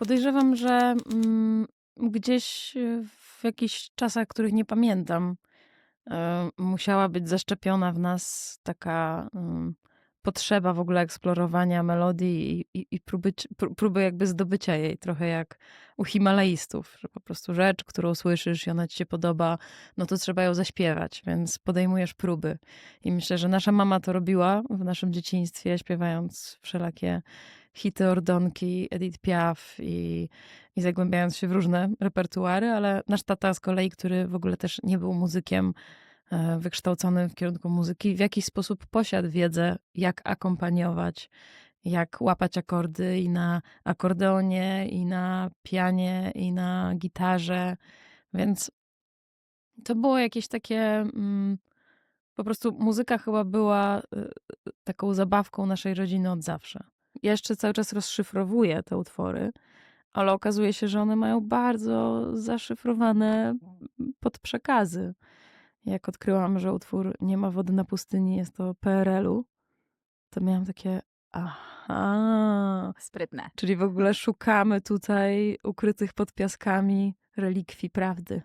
Podejrzewam, że, mm, gdzieś, y, w jakichś czasach, których nie pamiętam, e, musiała być zaszczepiona w nas taka, ym, potrzeba w ogóle eksplorowania melodii i i i próby próby jakby zdobycia jej, trochę jak u himalaistów, że po prostu rzecz, którą słyszysz i ona ci się podoba, no to trzeba ją zaśpiewać, więc podejmujesz próby. I myślę, że nasza mama to robiła w naszym dzieciństwie, śpiewając wszelakie hity Ordonki, Edith Piaf i i zagłębiając się w różne repertuary, ale nasz tata z kolei, który w ogóle też nie był muzykiem, e, wykształconym w kierunku muzyki, w jakiś sposób posiadł wiedzę, jak akompaniować, jak łapać akordy i na akordeonie, i na pianie, i na gitarze, więc to było jakieś takie, mm, po prostu muzyka chyba była, y, y, taką zabawką naszej rodziny od zawsze. Ja jeszcze cały czas rozszyfrowuję te utwory, ale okazuje się, że one mają bardzo zaszyfrowane podprzekazy. Jak odkryłam, że utwór „Nie ma wody na pustyni” jest o PRL-u, to miałam takie: aha, Sprytne. czyli w ogóle szukamy tutaj ukrytych pod piaskami relikwii prawdy.